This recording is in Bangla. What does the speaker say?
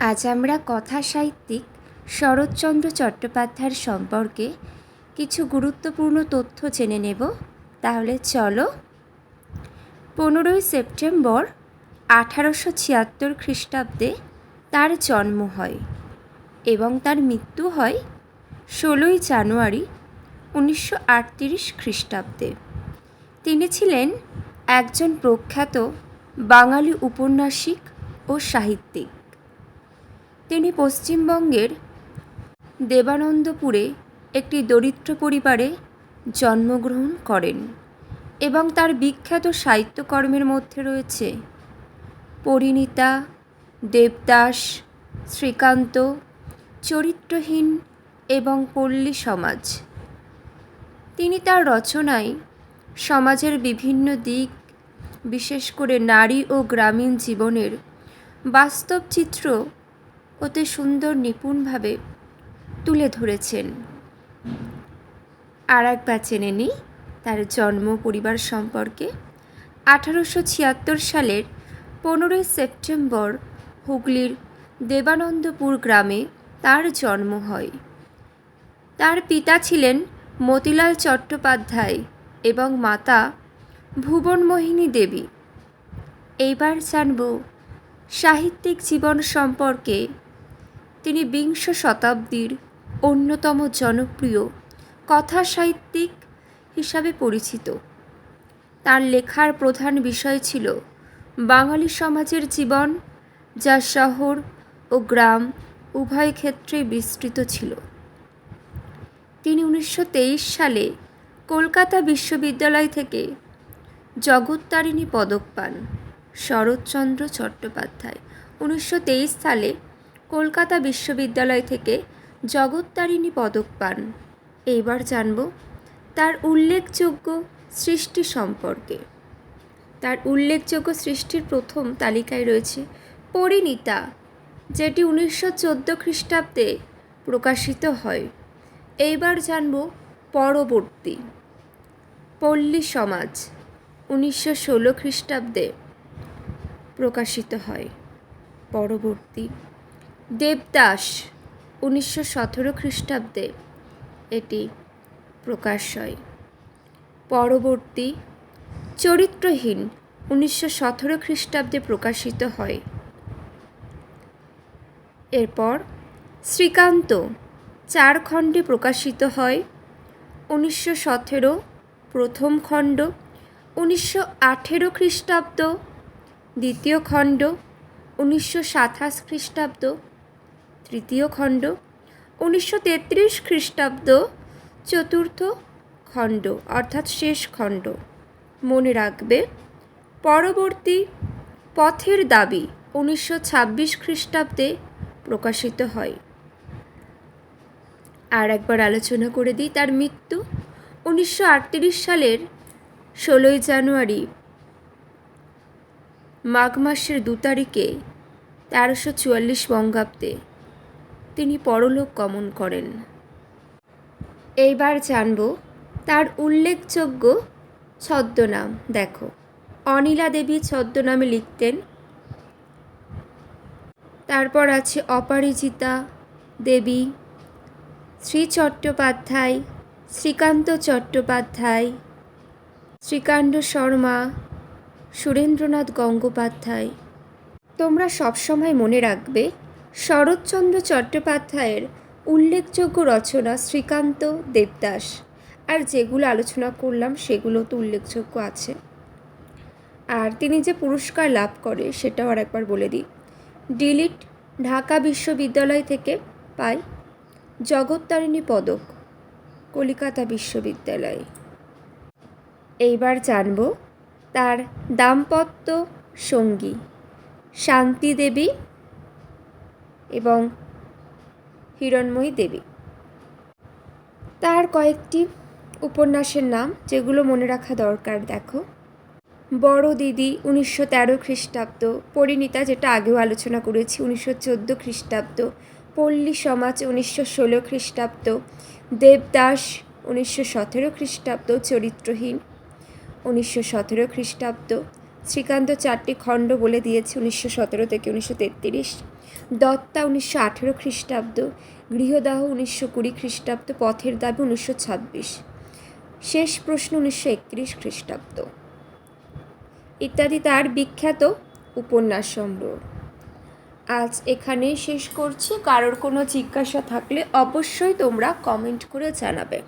আজ আমরা কথা সাহিত্যিক শরৎচন্দ্র চট্টোপাধ্যায়ের সম্পর্কে কিছু গুরুত্বপূর্ণ তথ্য জেনে নেব। তাহলে চলো। পনেরোই সেপ্টেম্বর আঠারোশো ছিয়াত্তর খ্রিস্টাব্দে তার জন্ম হয় এবং তার মৃত্যু হয় ষোলোই জানুয়ারি উনিশশো আটতিরিশ খ্রিস্টাব্দে। তিনি ছিলেন একজন প্রখ্যাত বাঙালি উপন্যাসিক ও সাহিত্যিক। তিনি পশ্চিমবঙ্গের দেবানন্দপুরে একটি দরিদ্র পরিবারে জন্মগ্রহণ করেন এবং তার বিখ্যাত সাহিত্যকর্মের মধ্যে রয়েছে পরিণীতা, দেবদাস, শ্রীকান্ত, চরিত্রহীন এবং পল্লী সমাজ। তিনি তার রচনায় সমাজের বিভিন্ন দিক, বিশেষ করে নারী ও গ্রামীণ জীবনের বাস্তব চিত্র অতি সুন্দর নিপুণভাবে তুলে ধরেছেন। আর একবার জেনে নিই, তার জন্ম পরিবার সম্পর্কে। আঠারোশো ছিয়াত্তর সালের পনেরোই সেপ্টেম্বর হুগলির দেবানন্দপুর গ্রামে তার জন্ম হয়। তার পিতা ছিলেন মতিলাল চট্টোপাধ্যায় এবং মাতা ভুবনমোহিনী দেবী। এইবার জানব সাহিত্যিক জীবন সম্পর্কে তিনি বিংশ শতাব্দীর অন্যতম জনপ্রিয় কথা সাহিত্যিক হিসাবে পরিচিত। তার লেখার প্রধান বিষয় ছিল বাঙালি সমাজের জীবন, যা শহর ও গ্রাম উভয় ক্ষেত্রে বিস্তৃত ছিল। তিনি উনিশশো তেইশ সালে কলকাতা বিশ্ববিদ্যালয় থেকে জগত্তারিণী পদক পান শরৎচন্দ্র চট্টোপাধ্যায়। উনিশশো তেইশ সালে কলকাতা বিশ্ববিদ্যালয় থেকে জগত্তারিণী পদক পান। এইবার জানব তার উল্লেখযোগ্য সৃষ্টি সম্পর্কে। তার উল্লেখযোগ্য সৃষ্টির প্রথম তালিকায় রয়েছে পরিণীতা, যেটি উনিশশো চোদ্দ খ্রিস্টাব্দে প্রকাশিত হয়। এইবার জানব পরবর্তী। পল্লী সমাজ, উনিশশো ষোলো খ্রিস্টাব্দে প্রকাশিত হয়। পরবর্তী। দেবদাস, উনিশশো সতেরো খ্রিস্টাব্দে এটি প্রকাশ হয়। পরবর্তী চরিত্রহীন উনিশশো সতেরো খ্রিস্টাব্দে প্রকাশিত হয়। এরপর শ্রীকান্ত চার খণ্ডে প্রকাশিত হয়। উনিশশো সতেরো প্রথম খণ্ড, উনিশশো আঠেরো খ্রিস্টাব্দ দ্বিতীয় খণ্ড, উনিশশো সাতাশ খ্রিস্টাব্দ তৃতীয় খণ্ড, উনিশশো তেত্রিশ খ্রিস্টাব্দ চতুর্থ খণ্ড, অর্থাৎ শেষ খণ্ড। মনে রাখবে, পরবর্তী পথের দাবি উনিশশো ছাব্বিশ খ্রিস্টাব্দে প্রকাশিত হয়। আর একবার আলোচনা করে দিই তার মৃত্যু। উনিশশো আটত্রিশ সালের ষোলোই জানুয়ারি, মাঘ মাসের দু তারিখে তেরোশো চুয়াল্লিশ বঙ্গাব্দে। তিনি পরলোক গমন করেন। এইবার জানব তার উল্লেখযোগ্য ছদ্মনাম, দেখো। অনিলা দেবী ছদ্মনামে লিখতেন, তারপর আছে অপরাজিতা দেবী, শ্রী চট্টোপাধ্যায়, শ্রীকান্ত চট্টোপাধ্যায়, শ্রীকান্ত শর্মা, সুরেন্দ্রনাথ গঙ্গোপাধ্যায়। তোমরা সবসময় মনে রাখবে শরৎচন্দ্র চট্টোপাধ্যায়ের উল্লেখযোগ্য রচনা শ্রীকান্ত দেবদাস। আর যেগুলো আলোচনা করলাম, সেগুলো তো উল্লেখযোগ্য আছে। আর তিনি যে পুরস্কার লাভ করে, সেটাও আর একবার বলে দিই। ডিলিট ঢাকা বিশ্ববিদ্যালয় থেকে পাই জগত্তারিণী পদক, কলিকাতা বিশ্ববিদ্যালয়। এইবার জানব তার দাম্পত্য সঙ্গী, শান্তি দেবী এবং হিরণময়ী দেবী। তার কয়েকটি উপন্যাসের নাম, যেগুলো মনে রাখা দরকার, দেখো। বড় দিদি উনিশশো তেরো খ্রিস্টাব্দ, পরিণীতা, যেটা আগেও আলোচনা করেছি, উনিশশো চোদ্দ খ্রিস্টাব্দ, পল্লী সমাজ, উনিশশো ষোলো খ্রিস্টাব্দ, দেবদাস, উনিশশো সতেরো খ্রিস্টাব্দ, চরিত্রহীন, উনিশশো সতেরো খ্রিস্টাব্দ, শ্রীকান্ত চারটি খণ্ড বলে দিয়েছে, উনিশশো সতেরো থেকে উনিশশো তেত্রিশ। দত্তা উনিশশো আঠেরো খ্রিস্টাব্দ, গৃহদাহ উনিশশো কুড়ি খ্রিস্টাব্দ, পথের দাবি উনিশশো ছাব্বিশ। শেষ প্রশ্ন উনিশশো একত্রিশ খ্রিস্টাব্দ। ইত্যাদি তার বিখ্যাত উপন্যাস সংগ্রহ আজ এখানেই শেষ করছি। কারোর কোনো জিজ্ঞাসা থাকলে অবশ্যই তোমরা কমেন্ট করে জানাবে।